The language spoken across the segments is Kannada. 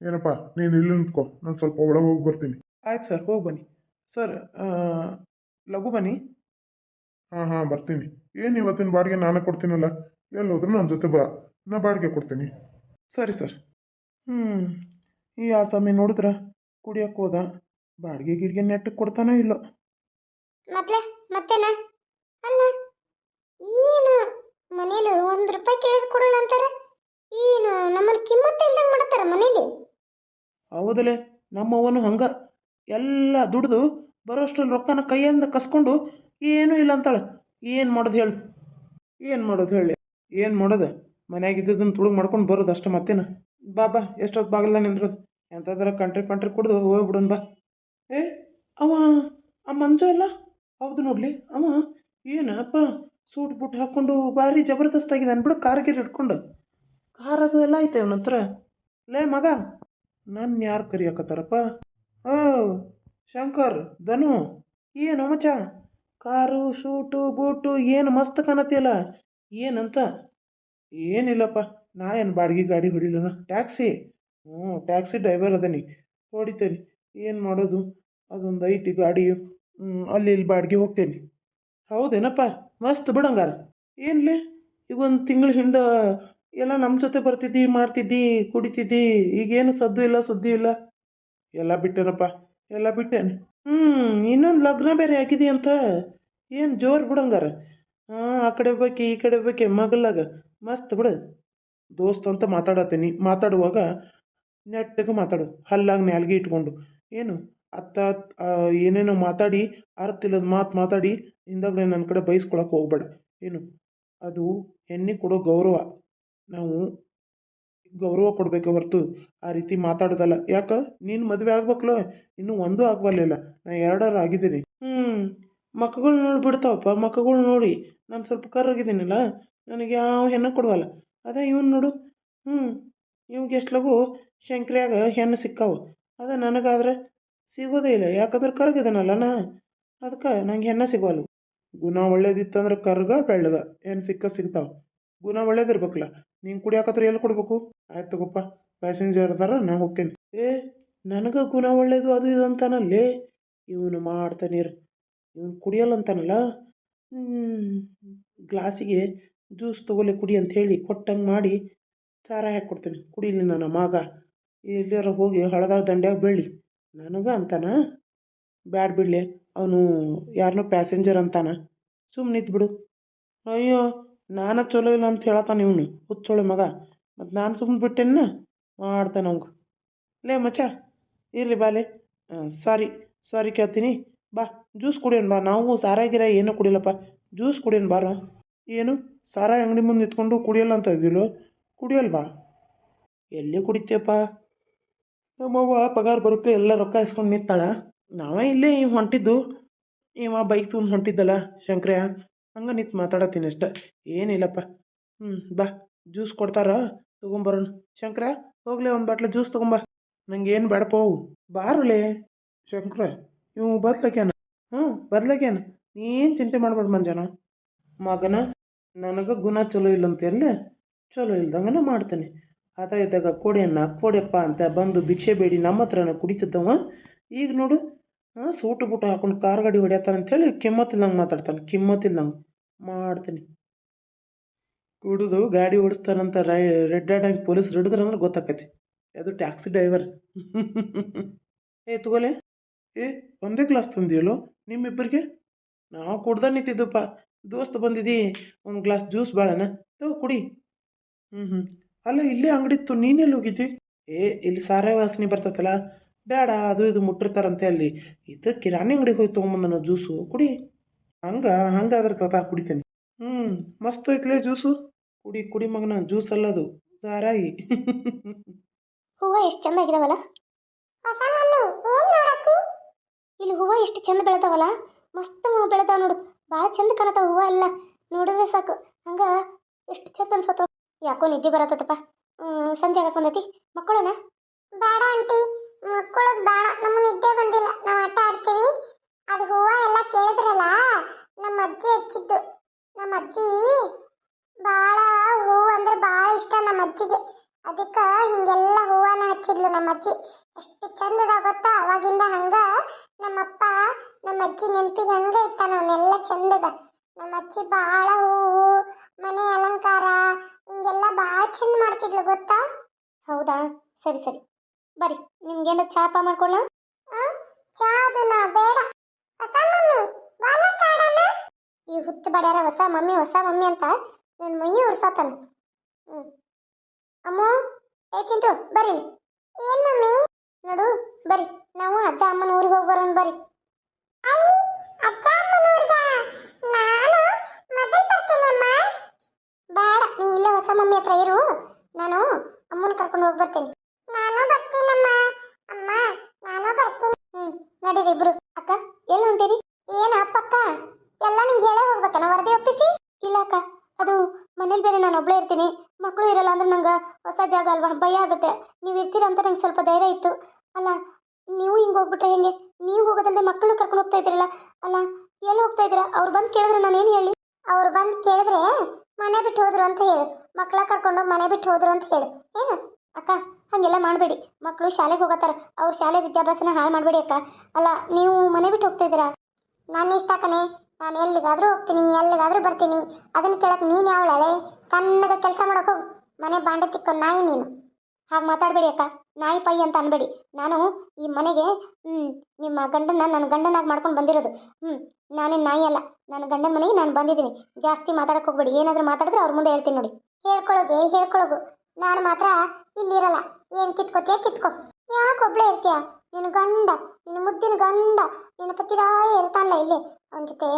ಏನಪ್ಪ ನೀನು ಇಲ್ಲಿ ನಿಂತ್ಕೋ ನಾನು ಸ್ವಲ್ಪ ಒಳಗೆ ಹೋಗಿ ಬರ್ತೀನಿ. ಆಯ್ತು ಸರ್ ಹೋಗಿ ಬನ್ನಿ. ಸರ್ ಲಘು ಬನ್ನಿ. ಹಾಂ ಹಾಂ ಬರ್ತೀನಿ. ಏನು ಇವತ್ತಿನ ಬಾಡಿಗೆ ನಾನೇ ಕೊಡ್ತೀನಲ್ಲ ಎಲ್ಲಿ ಹೋದ್ರು ನನ್ನ ಜೊತೆ ಬಾ ನಾ ಬಾಡಿಗೆ ಕೊಡ್ತೀನಿ. ಸರಿ ಸರ್. ಹ್ಞೂ ಈ ಆಸಾಮಿ ನೋಡಿದ್ರ? ಕುಡಿಯಕ್ಕೆ ಹೋದ. ಬಾಡಿಗೆ ಗಿಡಿಗೆ ನೆಟ್ಟಗೆ ಕೊಡ್ತಾನೋ ಇಲ್ಲೋ. ಮತ್ತೆ ಮತ್ತೆನಾ? ಅಲ್ಲ ಏನು? ಮನೇಲಿ ಒಂದು ರೂಪಾಯಿ ಕೇಳಿದ್ರು ಕೊಡಲ್ಲ ಅಂತಾರೆ? ಏನು ನಮ್ಮಲ್ಲಿ ಕಿಮ್ಮತ್ತೆ ಇಲ್ದಂಗೆ ಮಾಡ್ತಾರ ಮನೇಲಿ? ಹೌದಲೇ, ನಮ್ಮವನು ಹಂಗ. ಎಲ್ಲ ದುಡಿದು ಬರೋಷ್ಟ್ರಲ್ಲಿ ರೊಕ್ಕನ ಕೈಯಿಂದ ಕಸ್ಕೊಂಡು ಏನು ಇಲ್ಲ ಅಂತಾಳೆ. ಏನು ಮಾಡೋದು ಹೇಳು? ಏನು ಮಾಡೋದು ಹೇಳಿ? ಏನು ಮಾಡೋದು? ಮನ್ಯಾಗ ಇದ್ದದನ್ನು ತುಳುಗ್ ಮಾಡ್ಕೊಂಡು ಬರೋದು ಅಷ್ಟೇ ಮತ್ತೇನ? ಬಾ ಬಾ, ಎಷ್ಟೊತ್ತು ಬಾಗಿಲ್ಲ ನಿಂದ್ರದು? ಎಂಥದ್ರ ಕಂಟ್ರಿ ಪಂಟ್ರಿ ಕುಡ್ದು ಹೋಗ್ಬಿಡೋನ್ ಬಾ. ಏ, ಅವ, ಆ ಮಂಜ ಅಲ್ಲ ಹೌದು ನೋಡ್ಲಿ, ಅವ ಏನಪ್ಪ ಸೂಟ್ ಬುಟ್ ಹಾಕ್ಕೊಂಡು ಭಾರಿ ಜಬರ್ದಸ್ತ್ ಆಗಿದೆ ಅನ್ಬಿಡು ಕಾರ್ಗಿರ್ ಹಿಡ್ಕೊಂಡು. ಕಾರ್ ಅದು ಎಲ್ಲ ಐತೆ ಅವನ ಹತ್ರ. ಲೇ ಮಗ ನನ್ನ ಯಾರು ಕರಿಯಕತ್ತಾರಪ್ಪ? ಓ, ಶಂಕರ್, ಧನು, ಏನು ಮಚ ಕಾರು ಶೂಟು ಬೂಟು, ಏನು ಮಸ್ತ್ ಕಾಣತ್ತಿಲ್ಲ ಏನಂತ? ಏನಿಲ್ಲಪ್ಪ, ನಾ ಏನು ಬಾಡಿಗೆ ಗಾಡಿ ಹೊಡಿಲನ? ಟ್ಯಾಕ್ಸಿ? ಹ್ಞೂ ಟ್ಯಾಕ್ಸಿ ಡ್ರೈವರ್ ಅದನಿ, ಹೊಡಿತೇನೆ. ಏನು ಮಾಡೋದು? ಅದೊಂದು ಐತಿ ಗಾಡಿ ಅಲ್ಲಿ ಇಲ್ಲಿ ಬಾಡಿಗೆ ಹೋಗ್ತೇನೆ. ಹೌದೇನಪ್ಪ, ಮಸ್ತ್ ಬಿಡಂಗಾರ. ಏನ್ಲಿ, ಈಗ ಒಂದು ತಿಂಗಳ ಹಿಂದೆ ಎಲ್ಲ ನಮ್ಮ ಜೊತೆ ಬರ್ತಿದ್ದಿ, ಮಾಡ್ತಿದ್ದಿ, ಕುಡಿತಿದ್ದಿ, ಈಗೇನು ಸದ್ದು ಇಲ್ಲ, ಸುದ್ದಿ ಇಲ್ಲ. ಎಲ್ಲ ಬಿಟ್ಟೇನಪ್ಪ, ಎಲ್ಲ ಬಿಟ್ಟೇನೆ. ಹ್ಞೂ ಇನ್ನೊಂದು ಲಗ್ನ ಬೇರೆ ಆಗಿದಿ ಅಂತ. ಏನು ಜೋರು ಬಿಡಂಗಾರ? ಹಾಂ, ಆ ಕಡೆ ಬೇಕೆ ಈ ಕಡೆ ಬೇಕೆ ಮಗಲಾಗ. ಮಸ್ತ್ ಬಿಡು. ದೋಸ್ತ್ ಅಂತ ಮಾತಾಡತ್ತೀನಿ. ಮಾತಾಡುವಾಗ ನೆಟ್ಟಗೆ ಮಾತಾಡು. ಹಲ್ಲಾಗ ನ್ಯಾಲ್ಗೆ ಇಟ್ಕೊಂಡು. ಏನು? ಅತ್ತ ಏನೇನೋ ಮಾತಾಡಿ, ಅರ್ಥ ಇಲ್ಲದ ಮಾತು ಮಾತಾಡಿ ಹಿಂದಾಗಡೆ ನನ್ನ ಕಡೆ ಬೈಸ್ಕೊಳಕ್ಕೆ ಹೋಗ್ಬೇಡ. ಏನು? ಅದು ಹೆಣ್ಣಿಗೆ ಕೊಡೋ ಗೌರವ. ನಾವು ಗೌರವ ಕೊಡಬೇಕೆ ಹೊರತು ಆ ರೀತಿ ಮಾತಾಡೋದಲ್ಲ. ಯಾಕೆ? ನೀನು ಮದುವೆ ಆಗ್ಬೇಕಲ್ಲ? ಇನ್ನೂ ಒಂದು ಆಗಬಲ್ಲಿಲ್ಲ ನಾ ಎರಡರ ಆಗಿದ್ದೀನಿ. ಹ್ಞೂ ಮಕ್ಕಳು ನೋಡಿ ಬಿಡ್ತಾವಪ್ಪ. ಮಕ್ಕಳು ನೋಡಿ. ನಾನು ಸ್ವಲ್ಪ ಕರ್ರಗಿದ್ದೀನಲ್ಲ? ನನಗೆ ಯಾವ ಹೆಣ್ಣು ಕೊಡುವಲ್ಲ. ಅದೇ ಇವ್ನು ನೋಡು. ಹ್ಞೂ ಇವ್ಗೆ ಲಗು? ಶಂಕ್ರ್ಯಾಗ ಹೆಣ್ಣು ಸಿಕ್ಕಾವು. ಅದೇ ನನಗಾದ್ರೆ ಸಿಗೋದೇ ಇಲ್ಲ. ಯಾಕಂದ್ರೆ ಕರ್ಗಿದನಲ್ಲ ನಾ. ಅದಕ್ಕೆ ನಂಗೆ ಹೆಣ್ಣು ಸಿಗೋಲ್ಲ ಗುಣ ಒಳ್ಳೇದಿತ್ತಂದ್ರೆ ಕರ್ಗ ಬೆಳ್ಳಗ. ಹೆಣ್ಣು ಸಿಕ್ಕ ಸಿಗ್ತಾವೆ. ಗುಣ ಒಳ್ಳೇದಿರ್ಬೇಕಲ್ಲ. ನೀನು ಕುಡಿಯಾಕತ್ರ ಎಲ್ಲಿ ಕೊಡ್ಬೇಕು? ಆಯ್ತು ತಗೋಪ್ಪ ಪ್ಯಾಸೆಂಜರ್ ಅದಾರ ನಾ ಹೋಗ್ತೇನೆ. ಏ, ನನಗೆ ಗುಣ ಒಳ್ಳೇದು ಅದು ಇದು ಅಂತಾನಲ್ಲೇ? ಇವನು ಮಾಡ್ತಾನೀರು ಇವನು ಕುಡಿಯಲ್ಲ ಅಂತಾನಲ್ಲ? ಗ್ಲಾಸಿಗೆ ಜ್ಯೂಸ್ ತಗೊಲೆ ಕುಡಿ ಅಂತ ಹೇಳಿ ಕೊಟ್ಟಂಗೆ ಮಾಡಿ ಸಾರ ಹಾಕಿ ಕೊಡ್ತೀನಿ ಕುಡೀಲಿ ನನ್ನ ಮಗ. ಎಲ್ಲಾರ ಹೋಗಿ ಹಳದಾಗ ದಂಡ್ಯಾಗ ಬೀಳಿ ನನಗೆ ಅಂತಾನ? ಬ್ಯಾಡ ಬಿಡಲಿ. ಅವನು ಯಾರನ್ನೋ ಪ್ಯಾಸೆಂಜರ್ ಅಂತಾನ. ಸುಮ್ಮನೆ ಬಿಡು ಅಯ್ಯೋ ನಾನು ಚಲೋ ಇಲ್ಲ ಅಂತ ಹೇಳತ್ತಾನ ಇವನು. ಹುಚ್ಚೋಳೆ ಮಗ. ಮತ್ತು ನಾನು ಸುಮ್ಮನೆ ಬಿಟ್ಟೆನ್ನ ಮಾಡ್ತಾನೆ ಅವ್ಗೆ ಲೇ ಮಚ್ಚ, ಇರಲಿ ಬಾಲೆ ಸಾರಿ ಸಾರಿ ಕೇಳ್ತೀನಿ. ಬಾ ಜ್ಯೂಸ್ ಕುಡಿಯೋಣ ಬಾ. ನಾವು ಸಾರ ಗಿರ ಏನೂ ಕುಡಿಯಲ್ಲಪ್ಪ ಜ್ಯೂಸ್ ಕುಡಿಯೋಣ ಬಾರ. ಏನು? ಸಾರ ಅಂಗಡಿ ಮುಂದೆ ನಿಂತ್ಕೊಂಡು ಕುಡಿಯಲ್ಲ ಅಂತ ಇದ್ದಿಲ್ಲೋ? ಕುಡಿಯಲ್ವಾ ಎಲ್ಲಿ ಕುಡಿತೀಯಪ್ಪ? ನಮ್ಮವ್ವ ಪಗಾರ ಬರೋಕ್ಕೆ ಎಲ್ಲ ರೊಕ್ಕ ಇಸ್ಕೊಂಡು ನಿಂತಾಳ. ನಾವೇ ಇಲ್ಲೇ ಹೊಂಟಿದ್ದು. ಇವ ಬೈಕ್ ತುಂಬ ಹೊಂಟಿದ್ದಲ್ಲ ಶಂಕ್ರ್ಯ. ಹಂಗೆ ನಿಂತು ಮಾತಾಡತ್ತೀನಿ ಅಷ್ಟೆ. ಏನಿಲ್ಲಪ್ಪ. ಹ್ಞೂ ಬಾ. ಜ್ಯೂಸ್ ಕೊಡ್ತಾರ? ತೊಗೊಂಬರೋಣ. ಶಂಕರ, ಹೋಗ್ಲಿ ಒಂದು ಬಾಟ್ಲು ಜ್ಯೂಸ್ ತೊಗೊಂಬ. ನಂಗೆ ಏನು ಬೇಡಪ್ಪ ಬಾರುಲೇ. ಶಂಕರ, ಇವು ಬದ್ಲಾಗ್ಯಾನ ಹ್ಞೂ ಬದ್ಲಾಗ್ಯಾನ ನೀನು ಚಿಂತೆ ಮಾಡ್ಬೇಡ ಮಂಜಾನ. ಮಗನ, ನನಗೆ ಗುಣ ಚಲೋ ಇಲ್ಲ ಅಂತೇಳಿ ಚಲೋ ಇಲ್ದಂಗನ ಮಾಡ್ತಾನೆ. ಆತ ಇದ್ದಾಗ ಕೊಡಿಯನ್ನ, ಕೊಡಿಯಪ್ಪ ಅಂತ ಬಂದು ಭಿಕ್ಷೆ ಬೇಡಿ ನಮ್ಮ ಹತ್ರನ ಕುಡಿತಿದ್ದವ ಈಗ ನೋಡು ಸೂಟು ಬೂಟು ಹಾಕೊಂಡು ಕಾರ್ ಗಾಡಿ ಹೊಡ್ಯತ್ತಾನ ಅಂತೇಳಿ ಕಿಮ್ಮತ್ತಿಲ್ದಂಗೆ ಮಾತಾಡ್ತಾನೆ, ಕಿಮ್ಮತ್ತಿಲ್ದಂಗೆ. ಮಾಡ್ತೀನಿ. ಕುಡಿದು ಗಾಡಿ ಓಡಿಸ್ತಾನಂತ ರೈ, ರೆಡ್ ಆಗಿ ಪೊಲೀಸ್ ಹಿಡಿದ್ರೆ ಅಂದ್ರೆ ಗೊತ್ತಾಕೈತಿ. ಅದು ಟ್ಯಾಕ್ಸಿ ಡ್ರೈವರ್. ಏ ತಗೋಲೆ ಏ, ಒಂದೇ ಗ್ಲಾಸ್ ತಂದಿಯಲ್ಲೋ, ನಿಮ್ಮಿಬ್ಬರಿಗೆ? ನಾವು ಕುಡ್ದ ನಿಂತಿದ್ದಪ್ಪ ದೋಸ್ತ್ ಬಂದಿದ್ದಿ ಒಂದು ಗ್ಲಾಸ್ ಜ್ಯೂಸ್ ಬಾಳನ, ತಗೋ ಕುಡಿ. ಹ್ಞೂ ಹ್ಞೂ ಅಲ್ಲ, ಇಲ್ಲೇ ಅಂಗಡಿ ಇತ್ತು, ನೀನೆಲ್ಲಿ ಹೋಗಿದ್ದಿ? ಏ, ಇಲ್ಲಿ ಸಾರಾಯಿ ವಾಸನೆ ಬರ್ತೈತಲ್ಲ. ಬೇಡ ಅದು ಇದು ಮುಟ್ಟಿರ್ತಾರಂತೆ ಅಲ್ಲಿ. ಇದು ಕಿರಾಣಿ ಅಂಗಡಿಗೆ ಹೋಗಿ ತೊಗೊಂಬಂದನ ಜ್ಯೂಸು ಕುಡಿ. ಹಂಗೆ ಹಂಗಾದ್ರೆ ತತಾ ಕುಡಿತೇನೆ. ಹ್ಞೂ ಮಸ್ತ್ ಐತ್ಲೇ ಜ್ಯೂಸು ಕುಡಿ ಕುಡಿ ಮಗನ ಜ್ಯೂಸ್ ಅಲ್ಲ ಅದು. ಸಾರಾಯಿ ಹೂವು ಎಷ್ಟು ಚಂದ ಆಗಿದಾವಲ್ಲ? ಹೊಸ ಮಮ್ಮಿ ಏನ್ ನೋಡತ್ತಿ? ಇಲ್ಲಿ ಹೂವು ಎಷ್ಟು ಚಂದ ಬೆಳೆದಾವಲ್ಲ? ಮಸ್ತ್ ಬೆಳೆದಾವ ನೋಡು. ಭಾಳ ಚಂದ ಕಾಣತಾವ ಹೂವು ಎಲ್ಲ. ನೋಡಿದ್ರೆ ಸಾಕು. ಹಂಗ ಎಷ್ಟು ಚಂದ ಅನ್ಸತ್ತ. ಯಾಕೋ ನಿದ್ದೆ ಬರತ್ತಪ್ಪ ಹ್ಮ್ ಸಂಜೆ ಆಗಕ್ ಬಂದೈತಿ ಮಕ್ಕಳನ? ಬೇಡ ಆಂಟಿ. ಮಕ್ಕಳದ್ ಬೇಡ ನಮ್ಮ ನಿದ್ದೆ ಬಂದಿಲ್ಲ. ನಾವು ಆಟ ಆಡ್ತೀವಿ. ಅದು ಹೂವ ಎಲ್ಲ ಕೇಳಿದ್ರಲ್ಲ, ನಮ್ಮ ಅಜ್ಜಿ ಹಚ್ಚಿದ್ದು. ನಮ್ಮ ಅಜ್ಜಿ ಭಾಳ ಹೂವು ಅಂದ್ರೆ ಭಾಳ ಇಷ್ಟ ನಮ್ಮ ಅಜ್ಜಿಗೆ. ಅದಕ್ಕ ಹಿಂಗೆಲ್ಲ ಹೂವನ ಹಚ್ಚಿದ್ಲು ನಮ್ಮ ಅಜ್ಜಿ. ಎಷ್ಟು ಚಂದದ ಗೊತ್ತಾ? ಅವಾಗಿಂದ ಹಂಗ ನಮ್ಮಪ್ಪ ನಮ್ಮ ಅಜ್ಜಿ ನೆನಪಿಗೆ ಹಂಗ ಇಟ್ಟಾನ ಅವನ್ನೆಲ್ಲ ಚಂದದ ನಮ್ಮ ಅಜ್ಜಿ ಬಾಳ ಹೂವು ಮನೆ ಅಲಂಕಾರ, ಹಿಂಗೆಲ್ಲ ಭಾಳ ಚಂದ ಮಾಡ್ತಿದ್ಲು ಗೊತ್ತಾ? ಹೌದಾ? ಸರಿ ಸರಿ. ಬರ್ರಿ ನಿಮ್ಗೇನ ಚಾಪಾ ಮಾಡ್ಕೊಳ್ಳ ಚಾ ಅದನ್ನ ಬೇಡ. ಹೊಸ ಮಮ್ಮಿ ವಾಲೆಟ್ ಈ ಹುಚ್ಚ ಬಡ್ಯಾರ, ಹೊಸ ಮಮ್ಮಿ ಹೊಸ ಮಮ್ಮಿ ಅಂತ ನನ್ನ ಮೈ ಉರ್ಸತಾನ. ಹ್ಞೂ ಅಮ್ಮು, ಏ ಚಿಂಟು, ಬರ್ರಿ ಏನು ಮಮ್ಮಿ? ನೋಡು, ಬರ್ರಿ. ನಾವು ಅಜ್ಜ ಅಮ್ಮನ ಊರಿಗೆ ಹೋಗಿ ಬರೋಣ, ಬರ್ರಿ ಅಜ್ಜ ಅಮ್ಮನ ಊರಿಗೆ ನಾನು ಮೊದಲು ಬರ್ತೀನಿ ಅಮ್ಮ ಬೇಡ ನೀ ಇಲ್ಲೇ ಹೊಸ ಮಮ್ಮಿ ಹತ್ರ ಇರು ನಾನು ಅಮ್ಮನ ಕರ್ಕೊಂಡು ಹೋಗಿ ಬರ್ತೇನೆ ನಾನು ಬರ್ತೀನಮ್ಮ ಅಮ್ಮ ನಾನು ಬರ್ತೀನಿ ಹ್ಮ್ ನಡೀರಿ ಇಬ್ರು ಅಕ್ಕ ಎಲ್ಲಿ ಹೊಂಟಿರಿ ಏನ ಅಪ್ಪಕ್ಕ ಎಲ್ಲ ನಿಂಗೆ ಹೇಳೇ ಹೋಗ್ಬೇಕನ ವರದಿ ಒಪ್ಪಿಸಿ? ಇಲ್ಲ ಅಕ್ಕ ಅದು ಮನೇಲಿ ಬೇರೆ ನಾನು ಒಬ್ಳೇ ಇರ್ತೀನಿ. ಮಕ್ಕಳು ಇರಲ್ಲ ಅಂದ್ರೆ ನಂಗೆ ಹೊಸ ಜಾಗ ಅಲ್ವಾ ಭಯ ಆಗುತ್ತೆ. ನೀವು ಇರ್ತೀರ ಅಂತ ನಂಗೆ ಸ್ವಲ್ಪ ಧೈರ್ಯ ಇತ್ತು. ಅಲ್ಲ ನೀವು ಹಿಂಗೆ ಹೋಗ್ಬಿಟ್ರೆ ಹೆಂಗೆ? ನೀವು ಹೋಗೋದಲ್ಲದೆ ಮಕ್ಕಳು ಕರ್ಕೊಂಡು ಹೋಗ್ತಾ ಇದ್ದೀರಲ್ಲ? ಅಲ್ಲ ಎಲ್ಲಿ ಹೋಗ್ತಾ ಇದ್ದೀರಾ? ಅವ್ರು ಬಂದು ಕೇಳಿದ್ರೆ ನಾನು ಏನು ಹೇಳಿ? ಅವ್ರು ಬಂದು ಕೇಳಿದ್ರೆ ಮನೆ ಬಿಟ್ಟು ಹೋದ್ರು ಅಂತ ಹೇಳು. ಮಕ್ಕಳ ಕರ್ಕೊಂಡು ಮನೆ ಬಿಟ್ಟು ಹೋದ್ರು ಅಂತ ಹೇಳು. ಏನು? ಅಕ್ಕ ಹಾಗೆಲ್ಲ ಮಾಡಬೇಡಿ. ಮಕ್ಕಳು ಶಾಲೆಗೆ ಹೋಗತ್ತಾರ. ಅವ್ರ ಶಾಲೆ ವಿದ್ಯಾಭ್ಯಾಸನ ಹಾಳು ಮಾಡಬೇಡಿ ಅಕ್ಕ. ಅಲ್ಲ ನೀವು ಮನೆ ಬಿಟ್ಟು ಹೋಗ್ತಾ ಇದ್ದೀರಾ? ನಾನು ಇಷ್ಟ ಕಣೆ. ನಾನು ಎಲ್ಲಿಗಾದರೂ ಹೋಗ್ತೀನಿ, ಎಲ್ಲಿಗಾದರೂ ಬರ್ತೀನಿ. ಅದನ್ನ ಕೇಳಕ್ ನೀನು ಯಾವಳಳೆ ತನ್ನದ ಕೆಲಸ ಮಾಡೋಕೆ ಹೋಗು. ಮನೆ ಬಾಂಡೆ ತಿಕ್ಕ ನಾಯಿ ನೀನು. ಹಾಗೆ ಮಾತಾಡಬೇಡಿ ಅಕ್ಕ. ನಾಯಿ ಪೈ ಅಂತ ಅನ್ಬೇಡಿ. ನಾನು ಈ ಮನೆಗೆ ಹ್ಞೂ ನಿಮ್ಮ ಗಂಡನ ನನ್ನ ಗಂಡನಾಗಿ ಮಾಡ್ಕೊಂಡು ಬಂದಿರೋದು. ಹ್ಞೂ ನಾನೇನು ನಾಯಿ ಅಲ್ಲ. ನನ್ನ ಗಂಡನ ಮನೆಗೆ ನಾನು ಬಂದಿದ್ದೀನಿ. ಜಾಸ್ತಿ ಮಾತಾಡಕ್ಕೆ ಹೋಗ್ಬೇಡಿ. ಏನಾದರೂ ಮಾತಾಡಿದ್ರೆ ಅವ್ರ ಮುಂದೆ ಹೇಳ್ತೀನಿ ನೋಡಿ. ಹೇಳ್ಕೊಳೋಗೆ, ಹೇಳ್ಕೊಳಗು. ನಾನು ಮಾತ್ರ ಇಲ್ಲಿರಲ್ಲ. ಏನು ಕಿತ್ಕೋತೀಯ, ಕಿತ್ಕೋ. ಯಾಕೆ ಒಬ್ಬಳೇ ಇರ್ತೀಯ? ನಿನ್ನ ಗಂಡ ನಿನ್ನ ಮುದ್ದಿನ ಗಂಡ ನಿನ್ನ ಪತಿರಾಯ ಇರ್ತಾನಲ್ಲ ಇಲ್ಲಿ? ಅವನ ಜೊತೆ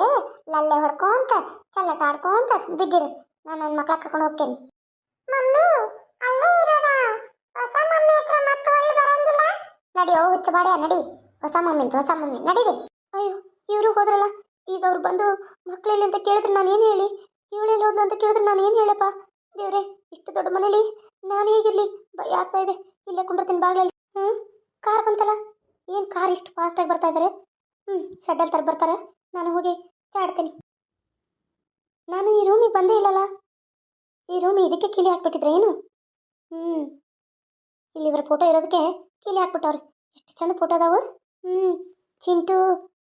ಲಲ್ಲೆ ಹೊಡ್ಕೊಂತ ಚಲ್ಲಟ ಆಡ್ಕೊಂತ ಬಿದ್ದಿರು. ನಾನು ನನ್ನ ಮಕ್ಳ ಕರ್ಕೊಂಡು ಹೋಗ್ತೇನೆ. ಮಮ್ಮಿ ಅಲ್ಲೇ ಇರೋದಾ ಹೊಸ ಮಮ್ಮಿ ಹತ್ರ ಮತ್ತೆ ಬರಂಗಿಲ್ಲ? ನಡಿ ಓ ಹುಚ್ಚ ಬಾಡ್ಯ ನಡಿ. ಹೊಸ ಮಮ್ಮಿ ಹೊಸ ಮಮ್ಮಿ. ನಡೀರಿ. ಅಯ್ಯೋ ಇವರು ಹೋದ್ರಲ್ಲ? ಈಗ ಅವ್ರು ಬಂದು ಮಕ್ಕಳೆಲ್ಲಿ ಅಂತ ಕೇಳಿದ್ರೆ ನಾನು ಏನು ಹೇಳಿ? ಇವಳೆಲ್ಲಿ ಹೋದ್ಲು ಅಂತ ಕೇಳಿದ್ರೆ ನಾನು ಏನು ಹೇಳಪ್ಪ? ದೇವ್ರೆ ಇಷ್ಟು ದೊಡ್ಡ ಮನೇಲಿ ನಾನು ಹೇಗಿರಲಿ? ಭಯ ಆಗ್ತಾ ಇದೆ. ಇಲ್ಲೇ ಕುಂಡ್ರತೀನಿ ಬಾಗ್ಲಲ್ಲಿ. ಹ್ಞೂ ಕಾರ್ ಬಂತಲ್ಲ? ಏನು ಕಾರ್ ಇಷ್ಟು ಫಾಸ್ಟಾಗಿ ಬರ್ತಾ ಇದ್ದಾರೆ ಹ್ಞೂ ಸಡ್ಡಲ್ ತರ ಬರ್ತಾರೆ. ನಾನು ಹೋಗಿ ಚಾಡ್ತೀನಿ. ನಾನು ಈ ರೂಮಿಗೆ ಬಂದೇ ಇಲ್ಲಲ್ಲ? ಈ ರೂಮ್ ಇದಕ್ಕೆ ಕೀಲಿ ಹಾಕ್ಬಿಟ್ಟಿದ್ರೆ ಏನು? ಹ್ಞೂ ಇಲ್ಲಿ ಇವರ ಫೋಟೋ ಇರೋದಕ್ಕೆ ಕೀಲಿ ಹಾಕ್ಬಿಟ್ಟವ್ರೆ. ಎಷ್ಟು ಚಂದ ಫೋಟೋ ಅದಾವು? ಹ್ಞೂ ಚಿಂಟು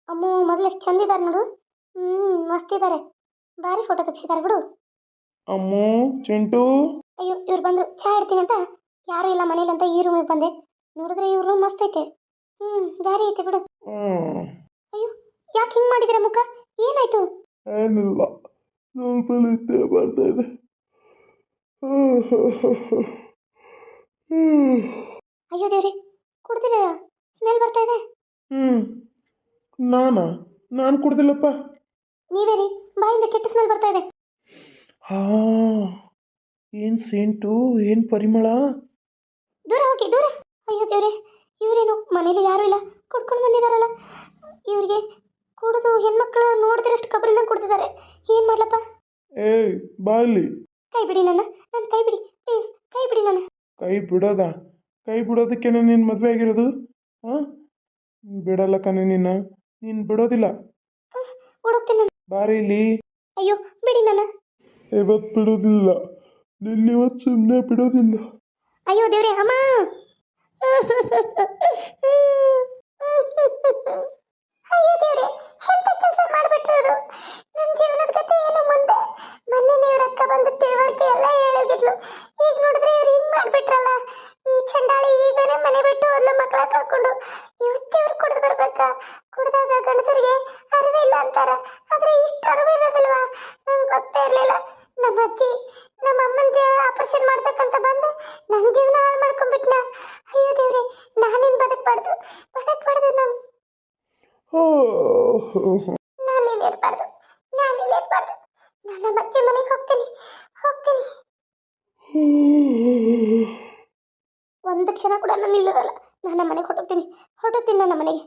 ಅಮ್ಮು ಮೊದಲು ಎಷ್ಟು ಚಂದ ಇದ್ದಾರೆ ನೋಡು. ಹ್ಞೂ ಮಸ್ತ್ ಇದ್ದಾರೆ ಭಾರಿ ಫೋಟೋ ತೆಗ್ಸಿದ್ದಾರೆ ಬಿಡು. ಅಮ್ಮು ಚಿಂಟು. ಅಯ್ಯೋ ಇವ್ರು ಬಂದ್ರು. ಚಾ ಇಡ್ತೀನಿ ಅಂತ. ಯಾರು ಇಲ್ಲ ಮನೇಲಿ ಅಂತ ಈ ರೂಮಿಗೆ ಬಂದೆ. ನೋಡಿದ್ರೆ ಇವ್ರ ರೂಮ್ ಮಸ್ತ್ ಐತೆ. ಹ್ಮ್ ದಾರಿ ಐತೆ ಬಿಡು. ಹ್ಮ್. ಅಯ್ಯೋ ಯಾಕೆ ಹಿಂಗ್ ಮಾಡಿದಿರ ಮುಖ? ಏನಾಯ್ತು? ಏನಿಲ್ಲ ಸ್ವಲ್ಪ ನಿದ್ದೆ ಬರ್ತಾ ಇದೆ. ಅಯ್ಯೋ ದೇವ್ರಿ ಕುಡ್ದಿರ? ಸ್ಮೆಲ್ ಬರ್ತಾ ಇದೆ. ಹ್ಮ್. ನಾನಾ? ನಾನು ಕುಡ್ದಿಲ್ಲಪ್ಪ. ನೀವೇರಿ ಬಾಯಿಂದ ಕೆಟ್ಟ ಸ್ಮೆಲ್ ಬರ್ತಾ ಇದೆ. ಹಾ. ಏನು ಸೇಂಟು ಏನು ಪರಿಮಳ? ದೂರ ಹೋಗಿ ದೂರ ದೇವ್ರೆ ಇವರೇನು? ಮನೇಲಿ ಯಾರು ಇಲ್ಲ. ಕುಡ್ಕೊಂಡು ಬಂದಿದಾರಲ್ಲ ಇವ್ರಿಗೆ ಕುಡಿದು ಹೆಣ್ಮಕ್ಳು ನೋಡಿದಿರಷ್ಟು ಕಬರಿನ ಕುಡ್ದಿದ್ದಾರೆ ಏನು ಮಾಡ್ಲಪ್ಪ? ಏ ಬಾಲಿ ಕೈ ಬಿಡಿ ನನ್ನ. ನನ್ನ ಕೈ ಬಿಡಿ. ಪ್ಲೀಸ್ ಕೈ ಬಿಡಿ ನನ್ನ. ಕೈ ಬಿಡೋದ? ಕೈ ಬಿಡೋದಕ್ಕೆ ನೀನು ಮದುವೆ ಆಗಿರೋದು? ಹಾಂ ಬಿಡಲ್ಲ ಕಣೆ ನಿನ್ನ. ನೀನು ಬಿಡೋದಿಲ್ಲ. ನಾನು. ಬಾರಿ ಇಲ್ಲಿ. ಅಯ್ಯೋ ಬಿಡಿ ನನ್ನ. ಇವತ್ತು ಬಿಡೋದಿಲ್ಲ. ನಿನ್ನಿವತ್ತು ಸುಮ್ಮನೆ ಬಿಡೋದಿಲ್ಲ. ಅಯ್ಯೋ ದೇವ್ರೆ ಅಮ್ಮ! ಅಂತಾರ. ಆದ್ರೆ ಇಷ್ಟು ಅರಿವಿರೋದಿಲ್ವಾ? ನಂಗೆ ಗೊತ್ತೇ ಇರಲಿಲ್ಲ. ನಮ್ಮ ಅಜ್ಜಿ ನಮ್ಮ ಅಮ್ಮನ ಆಪರೇಷನ್ ಮಾಡ್ಸಕ್ಕಂತ ಬಂದು ನನ್ನ ಜೀವನ ಹಾಳು ಮಾಡ್ಕೊಂಡ್ಬಿಟ್ಲ. ಅಯ್ಯೋ ದೇವ್ರೆ ನಾನಿನ್ ಬದುಕಬಾರ್ದು ಬದುಕಬಾರ್ದು ನಾನು. ನಾನು ಇಲ್ಲಿ ಇರಬಾರ್ದು ನಾನು ಇಲ್ಲಿ ಇರಬಾರ್ದು ನಾನು ನಮ್ಮ ಅಜ್ಜಿ ಮನೆಗೆ ಹೋಗ್ತೀನಿ. ಹೋಗ್ತೀನಿ. ಒಂದು ಕ್ಷಣ ಕೂಡ ನಾನು ಇಲ್ಲಿರಲ್ಲ ನಾನು ನಮ್ಮ ಮನೆಗೆ ಹೊಟ್ಟೋಗ್ತೀನಿ ಹೊಟ್ಟೋಗ್ತೀನಿ ನನ್ನ ಮನೆಗೆ.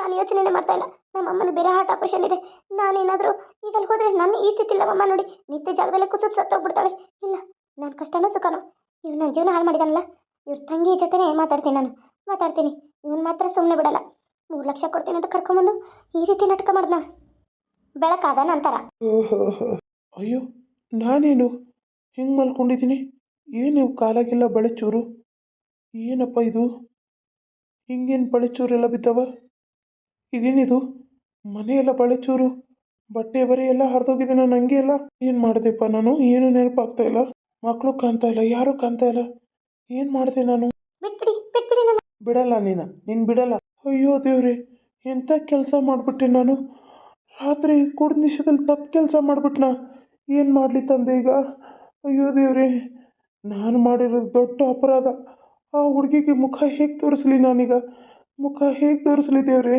ನಾನು ಯೋಚನೆ ಮಾಡ್ತಾ ಇಲ್ಲ. ನಮ್ಮ ಅಮ್ಮನ ಬೇರೆ ಹಾರ್ಟ್ ಆಪರೇಷನ್ ಇದೆ. ನಾನೇನಾದರೂ ಈಗ ಅಲ್ಲಿ ಹೋದ್ರೆ ನನ್ನ ಈ ಸ್ಥಿತಿ ಇಲ್ಲ ಅಮ್ಮ ನೋಡಿ. ನಿತ್ಯ ಜಾಗದಲ್ಲೇ ಕುಸಿದು ಸತ್ತೋಗ್ಬಿಡ್ತಾಳೆ. ಇಲ್ಲ, ನಾನು ಕಷ್ಟನೋ ಸುಖನೋ. ಇವ್ ನನ್ನ ಜೀವನ ಹಾಳು ಮಾಡಿದಾನಲ್ಲ. ಇವ್ರ ತಂಗಿ ಜೊತೆನೇ ಮಾತಾಡ್ತೀನಿ ನಾನು. ಮಾತಾಡ್ತೀನಿ. ಇವನು ಮಾತ್ರ ಸುಮ್ಮನೆ ಬಿಡಲ್ಲ. ಮೂರು ಲಕ್ಷ ಕೊಡ್ತೀನಿ ಅಂತ ಕರ್ಕೊಂಬಂದು ಈ ರೀತಿ ನಾಟಕ ಮಾಡ್ದ ಬೆಳಕಾದ ನಂತರ. ಅಯ್ಯೋ, ನಾನೇನು? ಹಿಂಗೆ ಮಲ್ಕೊಂಡಿದ್ದೀನಿ? ಏನು ಕಾಲಾಗೆಲ್ಲ ಬಳೆಚೂರು ಏನಪ್ಪ ಇದು? ಹಿಂಗೇನು ಬಳೆಚೂರೆಲ್ಲ ಬಿದ್ದವ? ಇದೇನಿದು? ಮನೆಯೆಲ್ಲ ಬಳೆಚೂರು ಬಟ್ಟೆ ಬರೀ ಎಲ್ಲ ಹರಿದೋಗಿದೆ ನಾನು ಹಂಗೆ ಎಲ್ಲ ಏನು ಮಾಡಿದೆಪ್ಪ ನಾನು? ಏನು ನೆನಪಾಗ್ತಾ ಇಲ್ಲ. ಮಕ್ಕಳು ಕಾಣ್ತಾ ಇಲ್ಲ ಯಾರೂ ಕಾಣ್ತಾ ಇಲ್ಲ. ಏನು ಮಾಡಿದೆ ನಾನು? ಬಿಡಲ್ಲ ನೀನು ನೀನು ಬಿಡಲ್ಲ. ಅಯ್ಯೋ ದೇವ್ರಿ ಎಂಥ ಕೆಲಸ ಮಾಡ್ಬಿಟ್ಟೆ ನಾನು? ರಾತ್ರಿ ಕುಡ್ದ ನಿಮಿಷದಲ್ಲಿ ತಪ್ಪು ಕೆಲಸ ಮಾಡ್ಬಿಟ್ನಾ? ಏನು ಮಾಡ್ಲಿ ತಂದೆ ಈಗ? ಅಯ್ಯೋ ದೇವ್ರಿ ನಾನು ಮಾಡಿರೋದು ದೊಡ್ಡ ಅಪರಾಧ. ಆ ಹುಡುಗಿಗೆ ಮುಖ ಹೇಗೆ ತೋರಿಸ್ಲಿ ನಾನೀಗ? ಮುಖ ಹೇಗೆ ತೋರಿಸ್ಲಿ ದೇವ್ರೆ?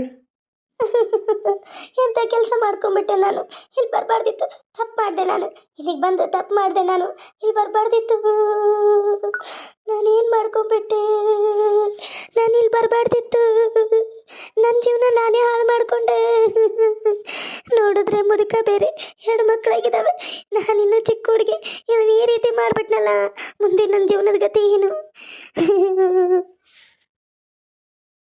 ಎಂಥ ಕೆಲಸ ಮಾಡ್ಕೊಂಡ್ಬಿಟ್ಟೆ ನಾನು? ಇಲ್ಲಿ ಬರಬಾರ್ದಿತ್ತು. ತಪ್ಪು ಮಾಡಿದೆ ನಾನು. ಇಲ್ಲಿಗೆ ಬಂದು ತಪ್ಪು ಮಾಡಿದೆ ನಾನು. ಇಲ್ಲಿ ಬರಬಾರ್ದಿತ್ತು. ನಾನೇನು ಮಾಡ್ಕೊಂಡ್ಬಿಟ್ಟೆ ನಾನು ಇಲ್ಲಿ ಬರಬಾರ್ದಿತ್ತು. ನನ್ನ ಜೀವನ ನಾನೇ ಹಾಳು ಮಾಡಿಕೊಂಡೆ. ನೋಡಿದ್ರೆ ಮುದುಕ ಬೇರೆ, ಎರಡು ಮಕ್ಕಳಾಗಿದ್ದಾವೆ. ನಾನಿನ್ನೂ ಚಿಕ್ಕ ಹುಡುಗಿ. ಇವನು ಈ ರೀತಿ ಮಾಡಿಬಿಟ್ನಲ್ಲ. ಮುಂದೆ ನನ್ನ ಜೀವನದ ಗತಿ ಏನು?